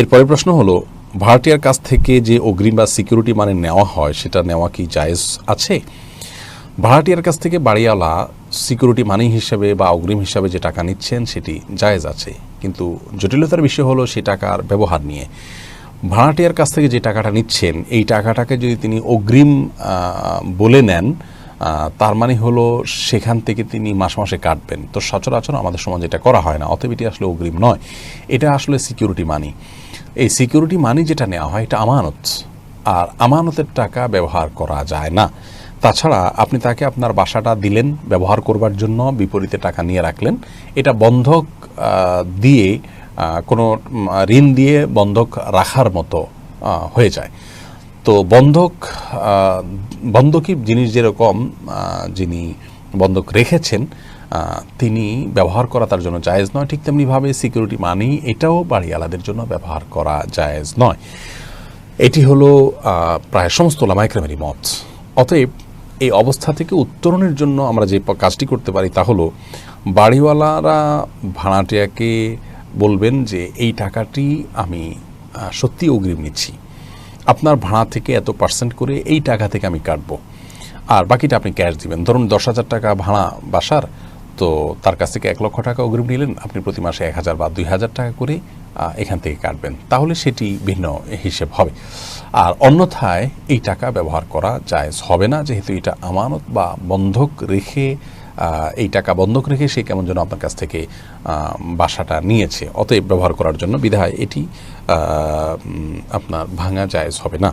এরপরের প্রশ্ন হলো ভাড়াটিয়ার কাছ থেকে যে অগ্রিম বা সিকিউরিটি মানে নেওয়া হয়, সেটা নেওয়া কি জায়েজ আছে? ভাড়াটিয়ার কাছ থেকে বাড়িওয়ালা সিকিউরিটি মানি হিসেবে বা অগ্রিম হিসাবে যে টাকা নিচ্ছেন, সেটি জায়েজ আছে। কিন্তু জটিলতার বিষয় হলো সেই টাকার ব্যবহার নিয়ে। ভাড়াটিয়ার কাছ থেকে যে টাকাটা নিচ্ছেন, এই টাকাটাকে যদি তিনি অগ্রিম বলে নেন তার মানে হলো সেখান থেকে তিনি মাসে মাসে কাটবেন। তো সচরাচর আমাদের সমাজে এটা করা হয় না। অতএব এটি আসলে অগ্রিম নয়। এটা আসলে সিকিউরিটি মানি এই সিকিউরিটি মানি যেটা নেওয়া হয়, এটা আমানত। আর আমানতের টাকা ব্যবহার করা যায় না। তাছাড়া আপনি তাকে আপনার বাসাটা দিলেন ব্যবহার করবার জন্য, বিপরীতে টাকা নিয়ে রাখলেন। এটা বন্ধক দিয়ে কোনো ঋণ দিয়ে বন্ধক রাখার মতো হয়ে যায়। তো বন্ধক বন্ধকি জিনিস যেরকম যিনি বন্ধক রেখেছেন তিনি ব্যবহার করা তার জন্য জায়েজ নয়। ঠিক তেমনিভাবে সিকিউরিটি মানি এটাও বাড়িওয়ালাদের জন্য ব্যবহার করা জায়েজ নয়। এটি হলো প্রায় সমস্ত লামাইক্রামেরই মত। অতএব এই অবস্থা থেকে উত্তরণের জন্য আমরা যে কাজটি করতে পারি তা হলো, বাড়িওয়ালারা ভাড়াটিয়াকে বলবেন যে, এই টাকাটি আমি সত্যি অগ্রিম নিচ্ছি। আপনার ভাড়া থেকে এত পার্সেন্ট করে এই টাকা থেকে আমি কাটবো। আর বাকিটা আপনি ক্যাশ দিবেন। ধরুন দশ হাজার টাকা ভাড়া বাসার, তো তার কাছ থেকে এক লক্ষ টাকা অগ্রিম নিলেন, আপনি প্রতি মাসে এক হাজার বা দুই হাজার টাকা করে এখান থেকে কাটবেন। তাহলে সেটি ভিন্ন হিসেব হবে। আর অন্যথায় এই টাকা ব্যবহার করা জায়েজ হবে না, যেহেতু এটা আমানত বা বন্ধক রেখে এই টাকা বন্ধক রেখে সে কেমন যেন আপনার কাছ থেকে বাসাটা নিয়েছে। অতএব ব্যবহার করার জন্য বিধায় এটি আপনার ভাঙা জায়জ হবে না।